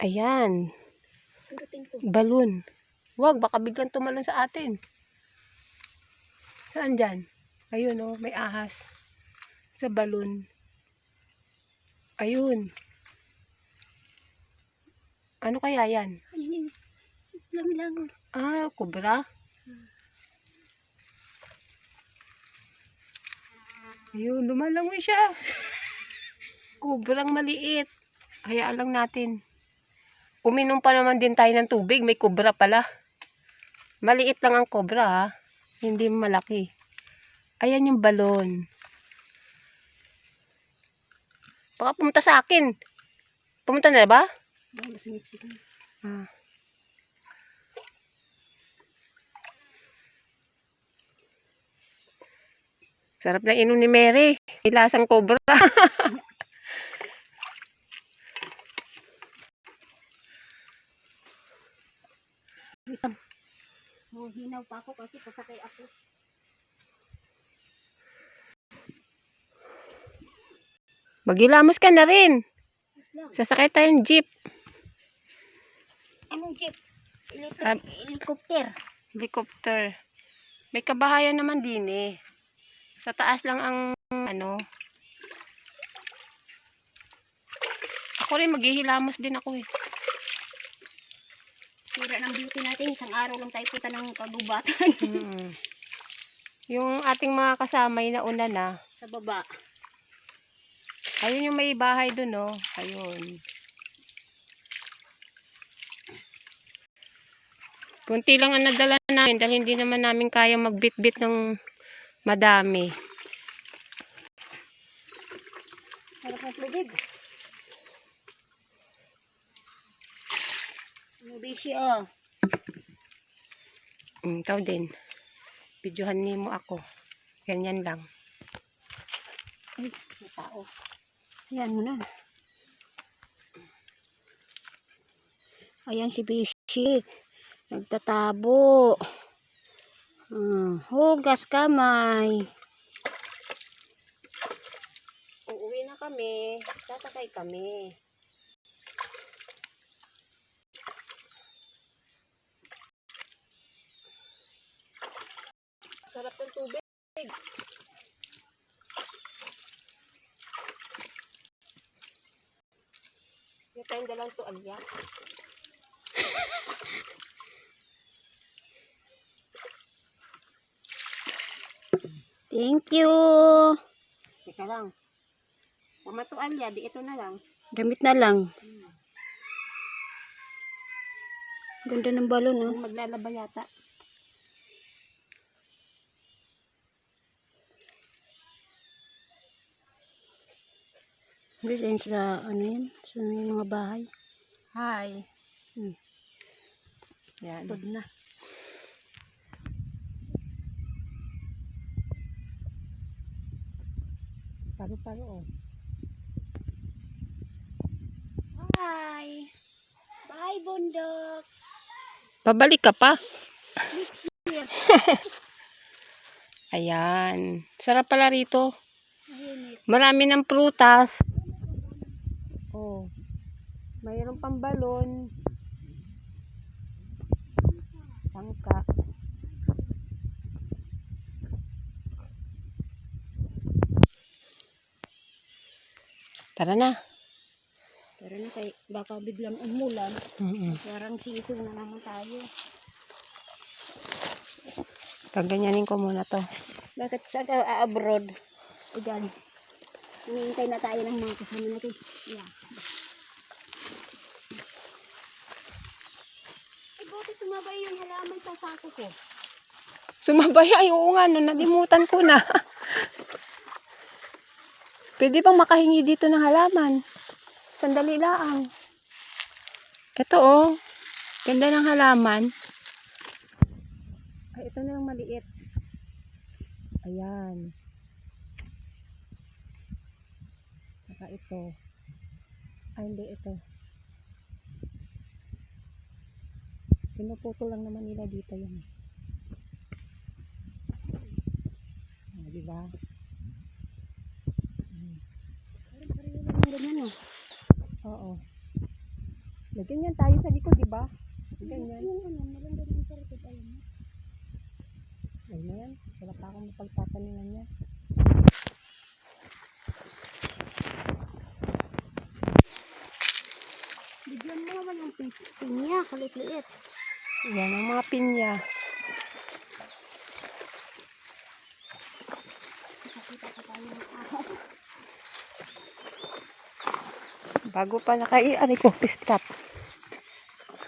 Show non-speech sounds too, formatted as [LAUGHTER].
Ayan. Balon. Wag, baka biglang tumalon sa atin. Saan dyan? Ayun oh, may ahas. Sa balon. Ayun. Ano kaya yan? Lang-lang. Ah, kubra. Ayun, lumalangoy siya. [LAUGHS] Kubrang maliit. Hayaan lang natin. Uminom pa naman din tayo ng tubig. May kubra pala. Maliit lang ang kubra ha. Hindi malaki. Ayan yung balon. Baka pumunta sa akin. Pumunta na ba? Baka masumitsik na. Ah. Sarap na inom ni Mary. May lasang cobra. [LAUGHS] Oh, hinaw pa ako kasi pasakay ako. Magilamos ka na rin. Sasakay tayong jeep. Anong jeep? Electric, Ah. helicopter. Helicopter. May kabahayan naman din eh. Sa taas lang ang ano. Ako rin maghihilamos din ako eh. Sira ng beauty natin. Isang araw lang tayo punta ng kagubatan. [LAUGHS] Mm. Yung ating mga kasamay na una na, sa baba. ayun yung may bahay dun, no? Ayun. Kunti lang ang nadala namin dahil hindi naman namin kaya magbitbit ng madami. Sarap ng tubig. Ano busy oh. Mm, ikaw din. Videohan ni mo ako. Ganyan lang. Ay, may tao. Ayan mo na. Ayan si Bishi. Nagtatabo. Hmm, hugas kamay. Uuwi na kami. Sasakay kami. Sarap ng tubig. Yung tayong dalang tuwalya. Thank you. Teka lang. Pamatualya, di ito na lang. Damit na lang. Ganda ng balon oh. Maglalaba yata. This is sa ano yan? Sa mga bahay. Hi. Hmm. Yan. Tod na. Paru-paro oh. Bye. Bye, bundok. Babalik ka pa. [LAUGHS] Ayan. Sarap pala rito. Marami ng prutas. Oh. Mayroon pang balon. Tangka. Tara na. Pero na kay baka biglang umulan. Mm Parang sisong na naman tayo. Kaganyanin ko muna to. Bakit sa ka abroad? Diyan. Hinihintay na tayo ng mga kasama natin. Yeah. Ay, bakit sumabay yung halaman sa sako ko? Sumabay ay oo nga no, nalimutan ko na. Pwede bang makahingi dito ng halaman? Sandali lang. Ito oh. Ganda ng halaman. Ay, ito na yung maliit. Ayan. saka ito. Ay hindi ito. Pinuputo lang naman nila dito yun. Ah, diba pari-pari lang ganyan oh oo. Lagyan yan tayo sa likod diba ganyan. ayun na yan wala pa akong mapagtataningan yan Pinya, kulit-liit. Yan ang mga pinya. Bago pa naka-iari ko, pistap.